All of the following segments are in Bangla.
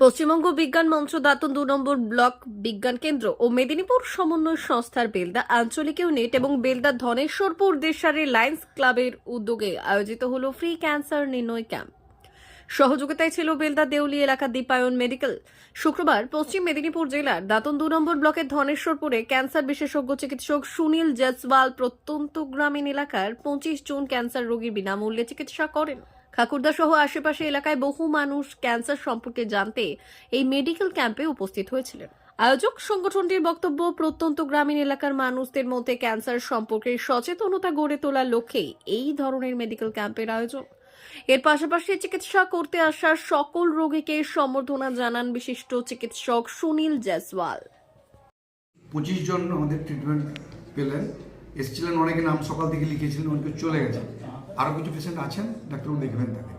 পশ্চিমবঙ্গ বিজ্ঞান মঞ্চ দাতন দু নম্বর ব্লক বিজ্ঞান কেন্দ্র ও মেদিনীপুর সমন্বয় সংস্থার বেলদা আঞ্চলিক ইউনিট এবং বেলদা ধনেশ্বরপুর দেশারি লায়ন্স ক্লাবের উদ্যোগে আয়োজিত হল ফ্রি ক্যান্সার নির্ণয় ক্যাম্প। সহযোগিতায় ছিল বেলদা দেউলি এলাকার দীপায়ন মেডিকেল। শুক্রবার পশ্চিম মেদিনীপুর জেলার দাতন দু নম্বর ব্লকের ধনেশ্বরপুরে ক্যান্সার বিশেষজ্ঞ চিকিৎসক সুনীল জেসওয়াল প্রত্যন্ত গ্রামীণ এলাকার পঁচিশ জন ক্যান্সার রোগীর বিনামূল্যে চিকিৎসা করেন। খাকুরদা সহ আশেপাশে এলাকায় বহু মানুষ ক্যান্সার সম্পর্কে জানতে এই মেডিকেল ক্যাম্পে উপস্থিত হয়েছিলেন। আয়োজক সংগঠনটির বক্তব্য, প্রত্যন্ত গ্রামীণ এলাকার মানুষদের মধ্যে ক্যান্সার সম্পর্কে সচেতনতা গড়ে তোলার লক্ষ্যে এই ধরনের মেডিকেল ক্যাম্পের আয়োজন। এর পাশাপাশি চিকিৎসা করতে আসা সকল রোগীকে সম্বর্ধনা জানান বিশিষ্ট চিকিৎসক সুনীল জয়সওয়াল। পঁচিশ জন আমাদের ট্রিটমেন্ট পেলেন। এসেছিলেন, অনেকে নাম সকাল থেকে লিখেছিলেন, অনেকে চলে গেছে আরও কিছু পেশেন্ট আছেন? ডাক্তারবাবু দেখবেন তাদের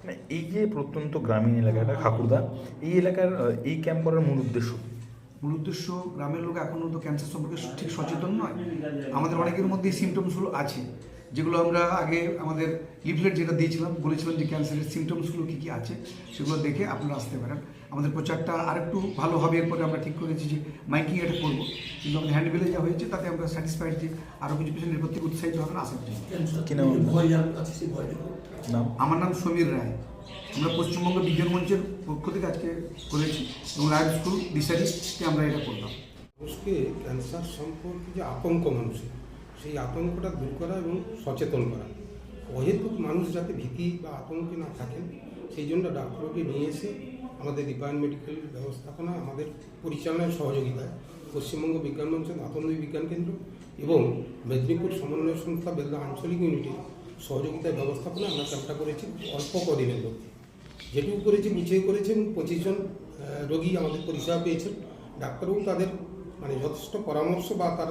মানে এই যে প্রত্যন্ত গ্রামীণ এলাকাটা ঠাকুরদা এই এলাকার এই ক্যাম্প করার মূল উদ্দেশ্য? মূল উদ্দেশ্য গ্রামের লোক এখনও তো ক্যান্সার সম্পর্কে ঠিক সচেতন নয়। আমাদের অনেকের মধ্যে সিমটমসগুলো আছে। যেগুলো আমরা আগে আমাদের লিফলেট যেটা দিয়েছিলাম বলেছিলাম যে ক্যান্সারের সিমটমসগুলো কী কী আছে সেগুলো দেখে আপনারা আসতে পারেন। আমাদের প্রচারটা আরেকটু ভালো হবে এরপরে আমরা ঠিক করেছি যে মাইকিং এটা করব। কিন্তু আমাদের হ্যান্ডবিলে যা হয়েছে তাতে আমরা স্যাটিসফাইড যে আরও কিছু পেশেন্ট এর প্রত্যেক উৎসাহিত হবেন আসার জন্য আমার নাম সমীর রায়। আমরা পশ্চিমবঙ্গ বিজ্ঞান মঞ্চের পক্ষ থেকে আজকে করেছি এবং রায় স্কুল দিশারিতে আমরা এটা করলাম। মানুষকে ক্যান্সার সম্পর্কে যে আতঙ্ক মানুষের সেই আতঙ্কটা দূর করা এবং সচেতন করা। অহেতুক মানুষ যাতে ভীতি বা আতঙ্কে না থাকেন, সেই জন্য ডাক্তারকে নিয়ে এসে আমাদের দীপায়ন মেডিকেল ব্যবস্থাপনা, আমাদের পরিচালনার সহযোগিতায় পশ্চিমবঙ্গ বিজ্ঞান মঞ্চ আতন্দী বিজ্ঞান কেন্দ্র এবং মেদিনীপুর সমন্বয় সংস্থা বেলদা আঞ্চলিক ইউনিটের সহযোগিতায় ব্যবস্থাপনা আমরা ক্যাম্পটা করেছি অল্প কদিনের মধ্যে। যেটুকু করেছি গুছিয়ে করেছে এবং পঁচিশ জন রোগী আমাদের পরিষেবা পেয়েছেন। ডাক্তারবাবু তাদের মানে যথেষ্ট পরামর্শ বা তার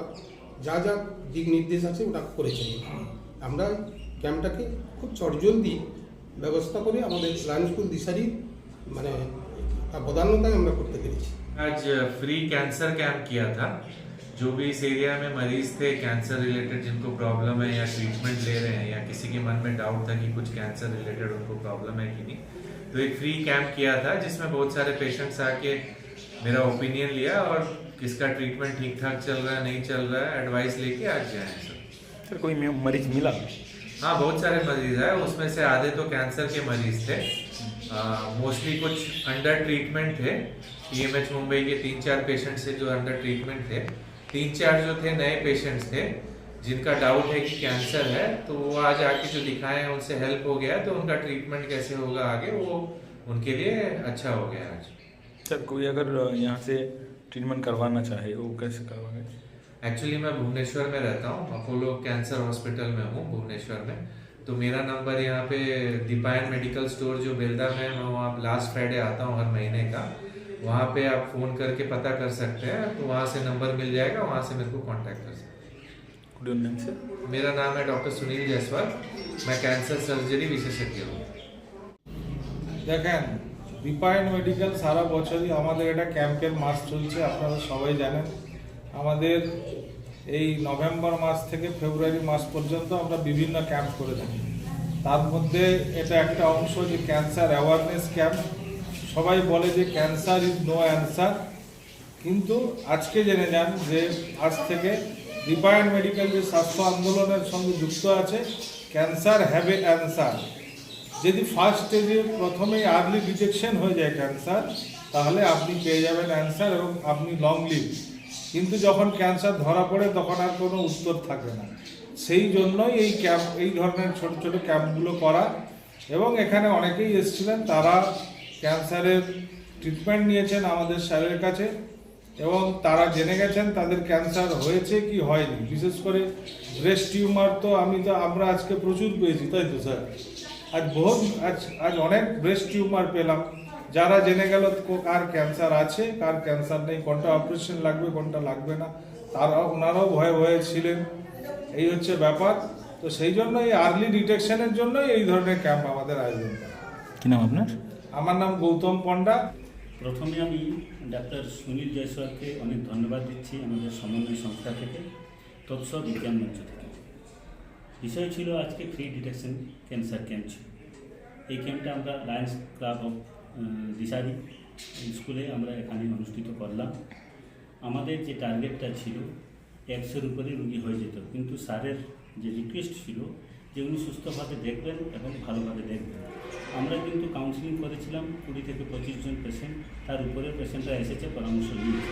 যা যা দিক নির্দেশ আছে ওটা করেছেন আমরা ক্যাম্পটাকে খুব চটজলদি ব্যবস্থা করে আমাদের লায়ন স্কুল দিশারি মানে তার বদান্যতায় আমরা করতে পেরেছি आज फ्री कैंसर कैंप किया था जो भी इस एरिया में मरीज थे कैंसर रिलेटेड जिनको प्रॉब्लम है या ट्रीटमेंट ले रहे हैं या किसी के मन में डाउट था कि कुछ कैंसर रिलेटेड उनको प्रॉब्लम है कि नहीं तो एक फ्री कैंप किया था जिसमें बहुत सारे पेशेंट्स आके मेरा ओपिनियन लिया और किसका ट्रीटमेंट ठीक ठाक चल रहा है नहीं चल रहा है एडवाइस लेके आज गए हैं सब। सर कोई मरीज़ मिला? हाँ बहुत सारे मरीज़ है। उसमें से आधे तो कैंसर के मरीज़ थे। मोस्टली कुछ अंडर ट्रीटमेंट थे। ईएमएच मुंबई के तीन चार पेशेंट्स थे जो अंडर ट्रीटमेंट थे। तीन चार जो थे नए पेशेंट्स थे। जिनका डाउट है कि कैंसर है तो वो आज आके जो दिखाए हैं उनसे हेल्प हो गया तो उनका ट्रीटमेंट कैसे होगा आगे वो उनके लिए अच्छा हो गया आज। सर कोई अगर यहाँ से ट्रीटमेंट करवाना चाहे वो कैसे करवाएँगे एक्चुअली मैं भुवनेश्वर में रहता हूँ अपोलो कैंसर हॉस्पिटल में हूँ भुवनेश्वर में। तो मेरा नंबर यहाँ पे दीपायन मेडिकल स्टोर जो बेलदा में मैं वहाँ लास्ट फ्राइडे आता हूँ हर महीने का। वहाँ पे आप फ़ोन करके पता कर सकते हैं तो वहाँ से नंबर मिल जाएगा वहाँ से मेरे को कॉन्टैक्ट कर सकते हैं। सर मेरा नाम है डॉक्टर सुनील जायसवाल मैं कैंसर सर्जरी विशेषज्ञ हूँ। देखें রিপাইন মেডিকেল সারা বছরই আমাদের এটা ক্যাম্পের মাস চলছে, আপনারা সবাই জানেন। আমাদের এই নভেম্বর মাস থেকে ফেব্রুয়ারি মাস পর্যন্ত আমরা বিভিন্ন ক্যাম্প করে থাকি। তার মধ্যে এটা একটা অংশ যে ক্যান্সার অ্যাওয়ারনেস ক্যাম্প সবাই বলে যে ক্যান্সার ইজ নো অ্যান্সার কিন্তু আজকে জেনে যান যে আজ থেকে রিপাইন মেডিকেল যে স্বাস্থ্য আন্দোলনের সঙ্গে যুক্ত আছে ক্যান্সার হ্যাভ এ অ্যান্সার যদি ফার্স্ট স্টেজে প্রথমেই আর্লি ডিটেকশন হয়ে যায় ক্যান্সার তাহলে আপনি পেয়ে যাবেন অ্যান্সার এবং আপনি লং লিভ কিন্তু যখন ক্যান্সার ধরা পড়ে, তখন আর কোনো উত্তর থাকে না। সেই জন্যই এই ক্যাম্প এই ধরনের ছোট ছোট ক্যাম্পগুলো করা। এবং এখানে অনেকেই এসেছিলেন, তারা ক্যান্সারের ট্রিটমেন্ট নিয়েছেন আমাদের স্যারের কাছে। এবং তারা জেনে গেছেন তাদের ক্যান্সার হয়েছে কি হয়নি। বিশেষ করে ব্রেস্ট টিউমার তো আমি তো, আমরা আজকে প্রচুর পেয়েছি, তাই তো, স্যার? আজ বহুত আজ আজ অনেক ব্রেস্ট টিউমার পেলাম। যারা জেনে গেল কার ক্যান্সার আছে কার ক্যান্সার নেই কোনটা অপারেশন লাগবে কোনটা লাগবে না তারা ওনারাও ভয়ে ভয়ে ছিলেন। এই হচ্ছে ব্যাপার। তো সেই জন্য এই আর্লি ডিটেকশনের জন্যই এই ধরনের ক্যাম্প আমাদের আয়োজন কি নাম আপনার? আমার নাম গৌতম পণ্ডা। প্রথমে আমি ডাক্তার সুনীল জয়সওয়ালকে অনেক ধন্যবাদ দিচ্ছি আমাদের সমন্বয় সংস্থা থেকে তৎস বিজ্ঞান মঞ্চ থেকে। বিষয় ছিল আজকে ফ্রি ডিটেকশন ক্যান্সার ক্যাম্প ছিল। এই ক্যাম্পটা আমরা লায়ন্স ক্লাব অফ দিশারি স্কুলে আমরা এখানে অনুষ্ঠিত করলাম। আমাদের যে টার্গেটটা ছিল, একশোর উপরে রুগী হয়ে যেত। কিন্তু স্যারের যে রিকোয়েস্ট ছিল যে উনি সুস্থভাবে দেখবেন এবং ভালোভাবে দেখবেন। আমরা কিন্তু কাউন্সিলিং করেছিলাম কুড়ি থেকে পঁচিশ জন পেশেন্ট তার উপরে পেশেন্টরা এসেছে, পরামর্শ নিয়েছে